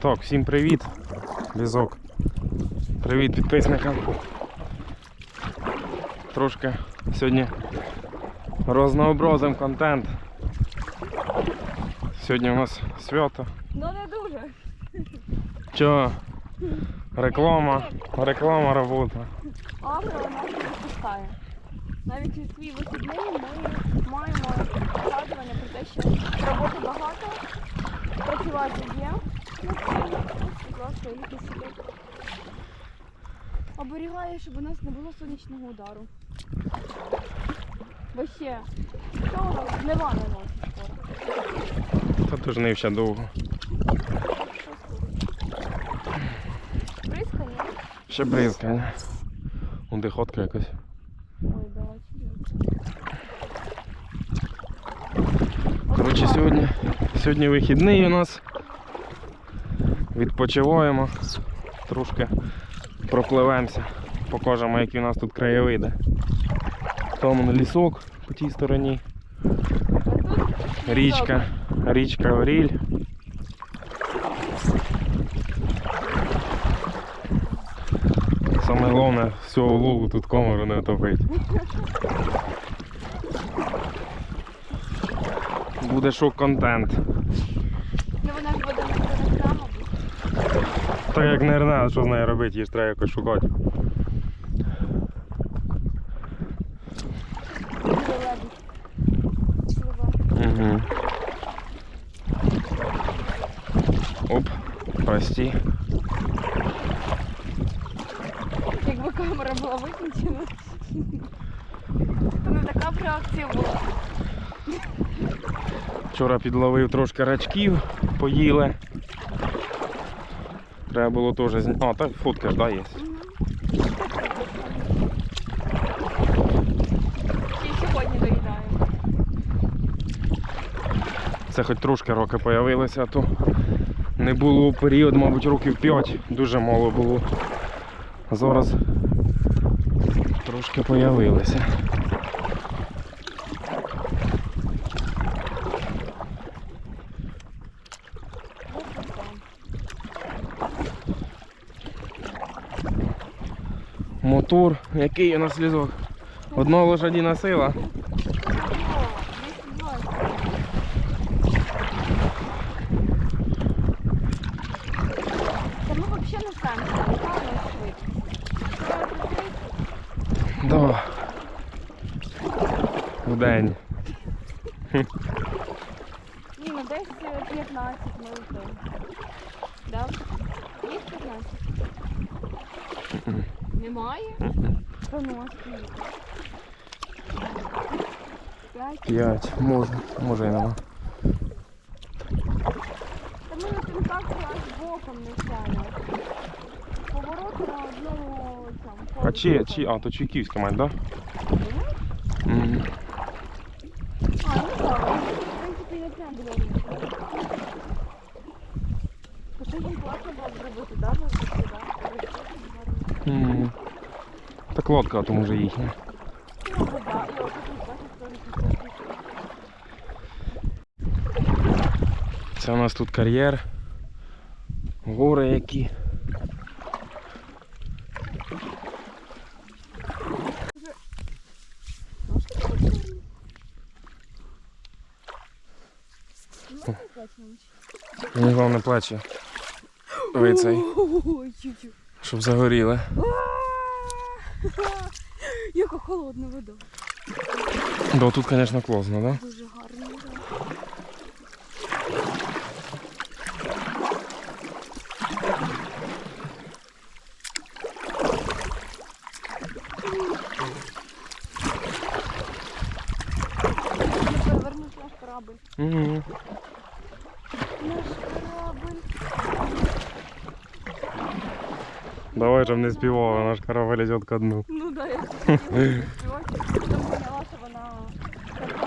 Так, всім привіт. Візок. Привіт підписникам. Трошки сьогодні рознообразим контент. Сьогодні у нас свято. Ну не дуже. Чого? Реклама, реклама робота. Агро нас не відпускає. Навіть у свій вихідний ми маємо згадування про те, що роботи багато, працювати є. Будь ласка. Оберігає, щоб у нас не було сонячного удару. Бо ще цього жнива не носить скоро. Та не ще довго. Бризкання? Ще бризкання. Он дихотка якась. Ой, давай Коротше, сьогодні, сьогодні вихідний у нас. Відпочиваємо. Трошки пропливемося. Покажемо, які у нас тут краєвиди. Там лісок по тій стороні. Річка. Річка Оріль. Саме головне з цього лугу тут комару не топить. Буде шок-контент. Ну вона ж буде не прямо. Так як не рне, що з нею робити, її ж треба якось шукати. Угу. Оп, прости. Якби камера була виключена, то не така б реакція була. Вчора підловив трошки рачків, поїли. Треба було теж зняти. А, так фотка ж, да, є. Й сьогодні доїдаємо. Це хоч трошки роки появилися, а то не було період, мабуть, років 5. Дуже мало було. А зараз трошки появилися. Мотор, який у нас лізок? Одна лошадіна сила. О, 220. Та ми взагалі не прикрити. Да. В день. Ні, ну десь е, 15 ми летимо. Да? Є 15? Немає? Та ну, скільки? П'ять? П'ять. Може, може і нема. Та ми летимо так, аж боком не сяне. Повороти на одному цьому. А чи, чи, а, то Чуйківська мать, да? А, ну так. В принципі, не було вийшло. Хоча їм класно було зробити, такі, да? Мгм. Так лодка, а то може їхня. Це у нас тут кар'єр. Гори які. Плачемо. Головне плечі. Ви цей. Щоб загоріли. Яка холодна вода. Да, тут, звісно, класно, да? Дуже гарна Давай, щоб не співала, наш корабль йде ко дну. Ну да, я співати. Потім поняла, що вона така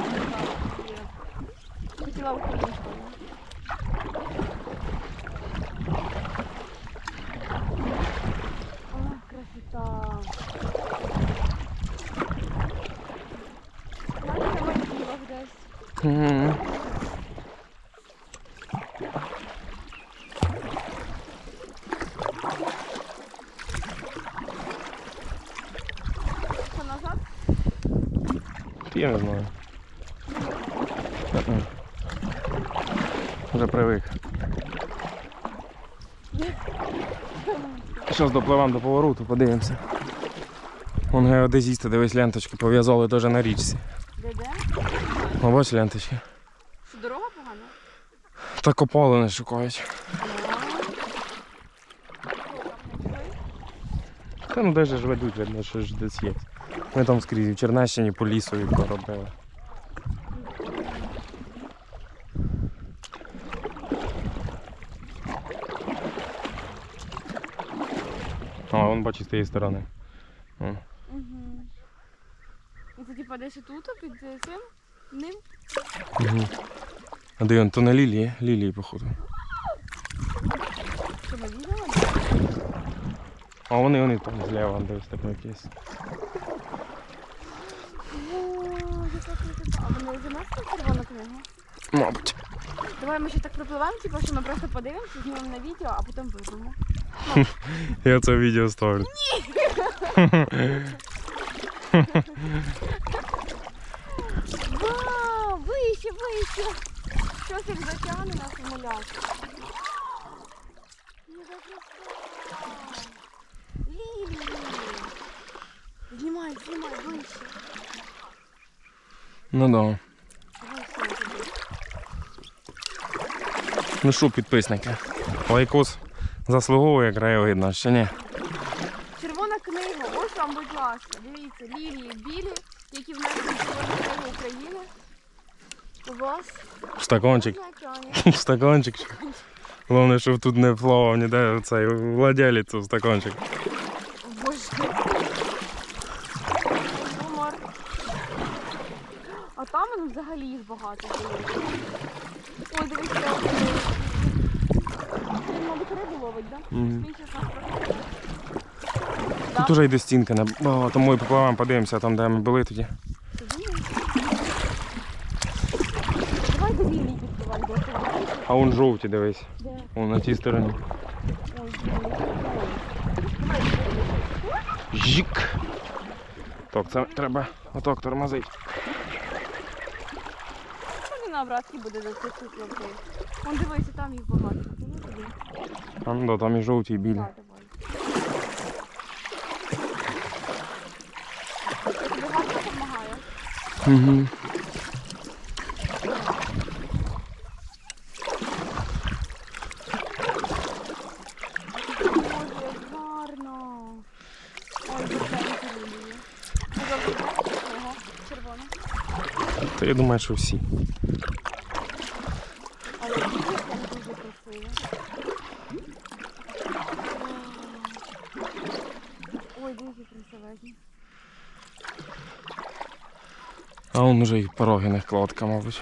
і хотіла українською. Ах, красота. Знаєте, на Мальдівах десь. Угу. Я не знаю. Е-е. Вже привик. Зараз допливемо до повороту, подивимося. Вон геодезісти, дивись, ленточки пов'язали теж на річці. Де де? Бач ленточки. Що дорога погана? Та копали не шукають. Та ну де ж ведуть, видно, що ж десь є. Ми там скрізь в Чернещині по лісу і поробили. А, вон бачиш з тієї сторони. О. Угу. І це типа десь тут, під е, цим ним. Угу. А де він? То не лілії, лілії, походу. Що ми відео? А вони, вони там зліва, дивись, так якісь. А вони вже нас червону книгу? Мабуть. Давай ми ще так пропливемо, типу, що ми просто подивимося, знімемо на відео, а потім вийдемо. Я це відео ставлю. Ні! Вау, вище, вище. Щось як затягне на симуляцію. Яка краса. Знімай, знімай, вище. Ну да. Вище туди. Ну що, підписники? Лайкос заслуговує краєвид наш, чи ні? Червона книга, ось вам, будь ласка, дивіться, лілії білі, які в червону книгу України. У вас Стакончик. на Головне, щоб тут не плавав ніде цей владелець цього стакончик. Боже. А там ну, взагалі їх багато було. Ой, дивись, я обдивилася. Він, мабуть, рибу ловить, так? Він щас трохи- Тут уже йде стінка. О, тому і попливаємо, подивимося там, де ми були тоді. Давай до підпливай, бо це бачиш, А вон жовті, дивись. де? Вон на тій стороні. Ой, блін, Жік. Так, це треба отак тормозити. На обратки буде за цих плавки. Вон дивися, там їх багато. Ну, туди. Ну да, там і жовті, і білі. Так, давай. Я тобі гарно допомагаю. Угу. Боже, як гарно. Ой, жовтенькі лілії. Жовті? Ого, червона. То я думаю, що всі. Але дуже красиві. Ой, дуже красивезні. А он уже і пороги не кладка, мабуть.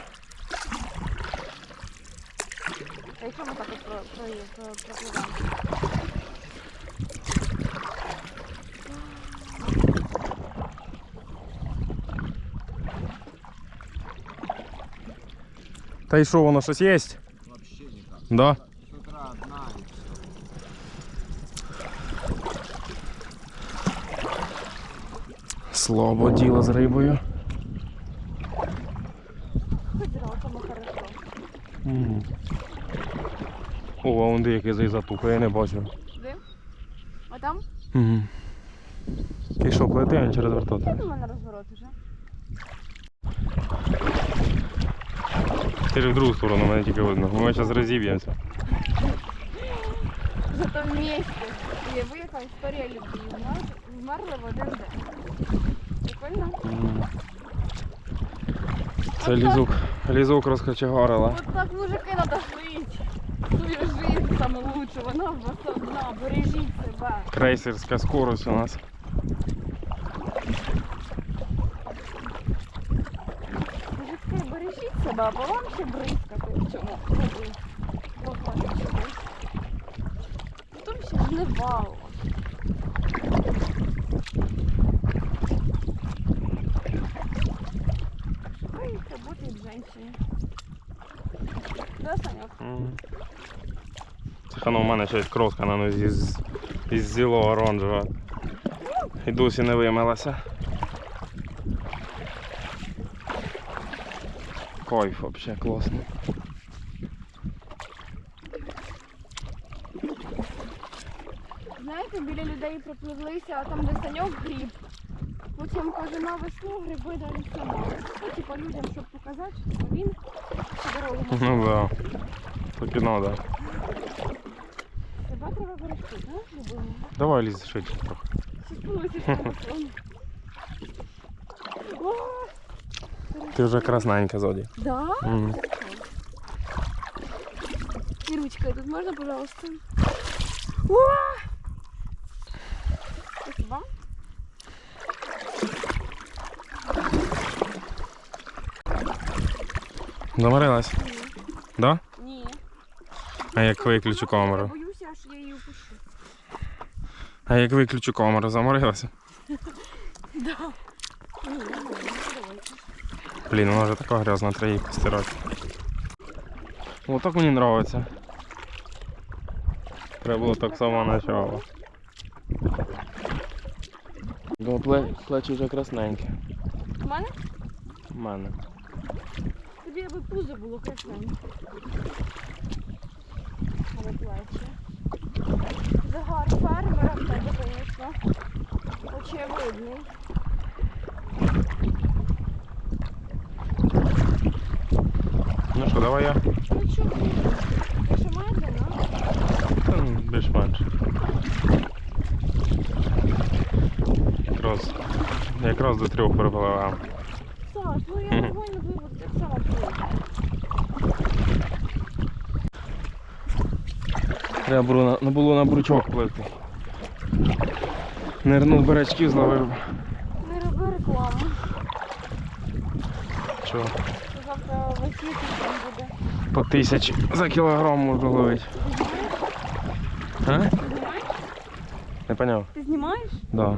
А якщо ми так от про, про, про, пропливаємо? Та й що, воно щось є? Вообще никак. Да. С утра одна все. Слабо діло з рибою. Хоч раками хорошо. Угу. О, а вон деякий зай затупа, я не бачив. Де? А там? Угу. Ти що, плети, а не через вертати? У мене розворот уже. Ти в другу сторону, мене тільки видно. Ми зараз розіб'ємося. Зато в місті. Уяви, яка історія любві. Знаєш, Вмерли в один день. Прикольно? Це лізок, лізок розкочегарила. Вот так мужики надо жить. Свою жизнь саму лучшу. Вона у вас одна. Бережіть себе. Крейсерська скорость у нас. Мужики, бережіть себе, а по вам ще бризкати в чому. Води. Потім ще у. Шукаєте бути в жінці. Да? Мгм. Це хано в мене щось кроска на нозі з, із зіло оранжева. І досі не вимилася. Кайф вообще класно. Знаєте, біля людей пропливлися, а там де саньок гріб. Потім каже, на весну гриби далі сама. Ну, типа людям, щоб показати, що типа, він по дорогу може. Ну да. Так і надо. Тебе треба берегти, знаєш, любимо. Давай лізь швидше трохи. Щось полетиш телефон. О, Ти вже красненька зоді. Да? Мгм. И ручкой тут можно, пожалуйста? О! Спасибо. Заморилась? Да? Ні. А як виключу Я боюся, що я її упущу. А як виключу камеру, заморилася? Ні, нормально, давайте. Блін, вона вже така грязна, треба її постирати. О, так мені подобається. Треба було так само начало. Пле- плечі вже красненькі. У мене? У мене. Тобі аби пузо було красненьке. Але плечі. Загар фермера в тебе, звісно. Очевидний. Ну що, давай я? Ну ти? Ви що маєте, ну? Більш-менш. Якраз, якраз до трьох перепливаємо. Саш, ну я нормально вивод так само. Треба було на, не було на бручок пливти. Нирнув беречків зловив. Не роби рекламу. Чого? Завтра буде. По тисяч за кілограм можна ловити. А? Не поняв? Ти знімаєш? Да.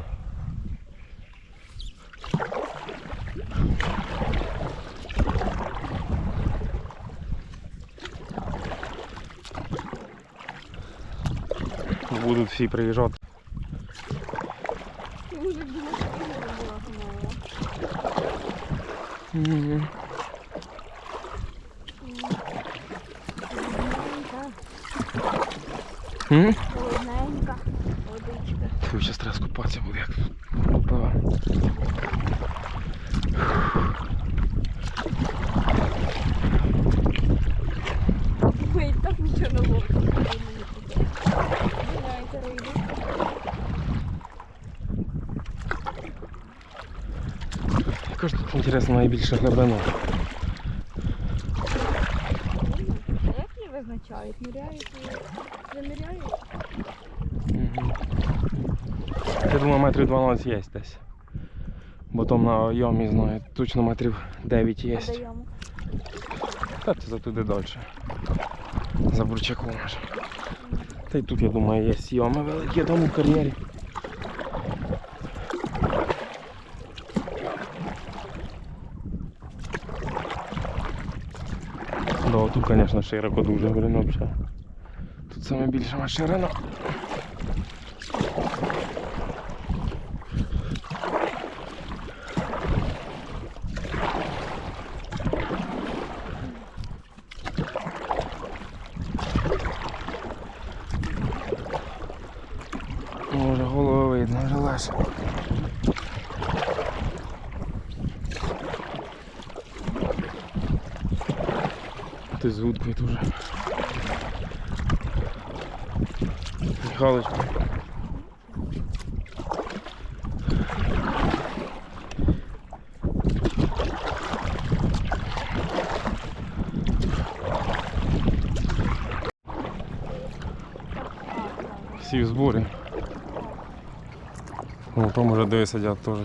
Будуть всі приїжджати. Ти вже думаєш, що ти не робила знову. Холодненька, М? холодненька водичка. Фу, зараз треба скупатися буде, як попливе. І так нічого не ловите. Гуляйте рибу. Тут інтересно найбільша глибина? А як її визначають? Міряють її? Заміряють? Мгм. Я думаю, метрів 12 є десь. Бо там на ямі знаю, точно метрів 9 є. Та це туди далі. За бурчаком аж. Та й тут, я думаю, є ями великі там у кар'єрі. Да, тут, звісно, широко дуже, блін, взагалі. Тут саме більша ширина. Може голову видно, вже легше. Ти з вудкою дуже. Михалыч. Всі в зборі. О, там уже двоє сидять теж.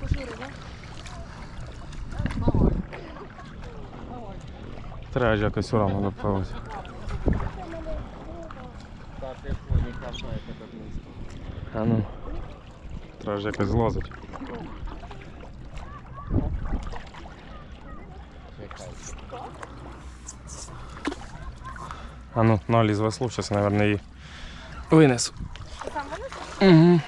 Пошури, так? Треба ж якось так низько. А ну. Треба ж якось злазити. А ну, наліз весло, зараз, мабуть, її винесу. Ти сам можеш Угу.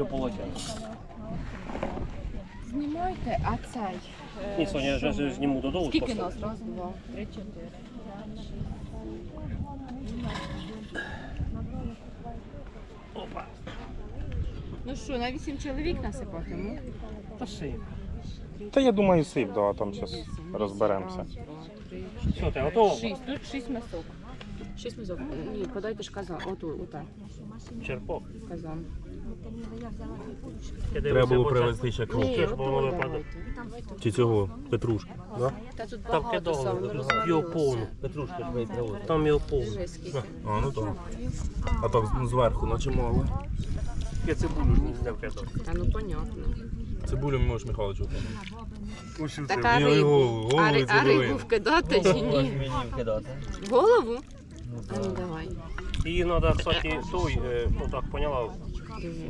Вже виходить. Знімайте, а цей. Ні, Соня, я вже зніму додому. Скільки нас? Раз, два, три, чотири. Опа. Ну що, на вісім чоловік насипатиму? Та шиє. Та я думаю, сип, да, там зараз розберемося. Раз, два, три, Все, ти готова? Шість, тут шість мисок. Шість мисок. Ні, подайте ж казан. Оту, ота, Черпок. казан. Треба було привезти ще оту Чи цього петрушки. Да? Та тут Там багато саме його розвалилося. повну. Петрушка Там його повну. А, ну так. А так зверху, наче мало. Я цибулю ж не зняв кидав. Та ну понятно. Цибулю можеш Михайловичу. Так а рибу? А, ри- а рибу вкидати чи ні? В голову? А ну давай. Її треба, кстати, той, е, ну так поняла,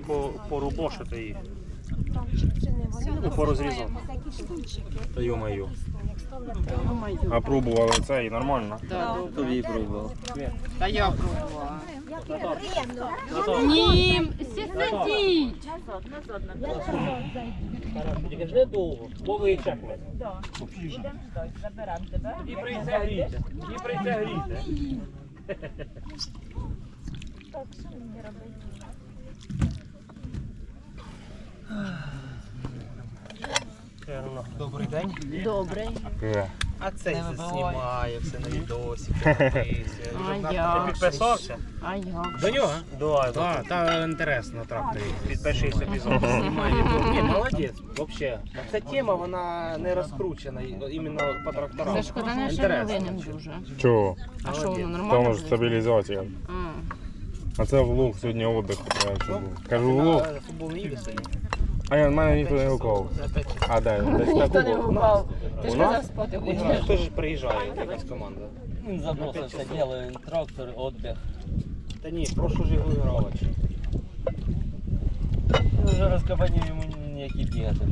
по, порубошити її. Ну, порозрізати. Та йо-моє. А пробували це і нормально. Да, Тобі пробував. Та я пробувала. Ні, всі сидіть. Не довго, бо ви чекне. І прийде гріти. І прийде гріти. Добрий день. Добре. А це все знімає, все на відосі, А я? Ти підписався? А як? До нього? Давай, Так, та інтересно тракторі. Підпишись собі. Знімає. Ні, молодець, взагалі. Ця тема, вона не розкручена, іменно по тракторам. Це шкода не Інтересно. дуже. Чого? А що воно нормально? ж стабілізація. А. А це влог сьогодні отдих. коротше, був. Кажу влог. Не? А я в мене ніхто не гукав. А де? Десь Ніхто так не було? гукав. Ти ж У нас? казав спати Ну, хочеш. Хто ж приїжджає, якась команда? Він забросився, ділає трактор, відбіг. Та ні, прошу ж його вигравати. Він вже розкабанів йому ніякі бігати.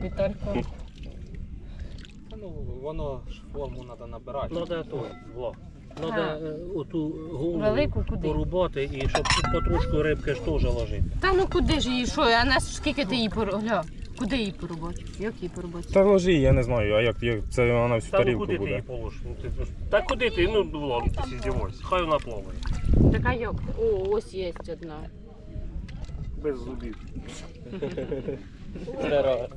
Віталько. Ну, воно ж форму треба набирати. Надо той, влог. Надо е, оту голову Велику куди? порубати і щоб потрошку рибки ж теж ложити. Та ну куди ж її, що? А нас скільки ти її порогля? Куди її порубати? Як її порубати? Та ложи, я не знаю, а як, як це вона всю Та ну тарілку куди ти її буде. положиш? Ну, ти, ж- та куди ти? Ну, ладно, ти здівайся. Хай вона плаває. Така як? О, ось є одна. Без зубів. Здорово.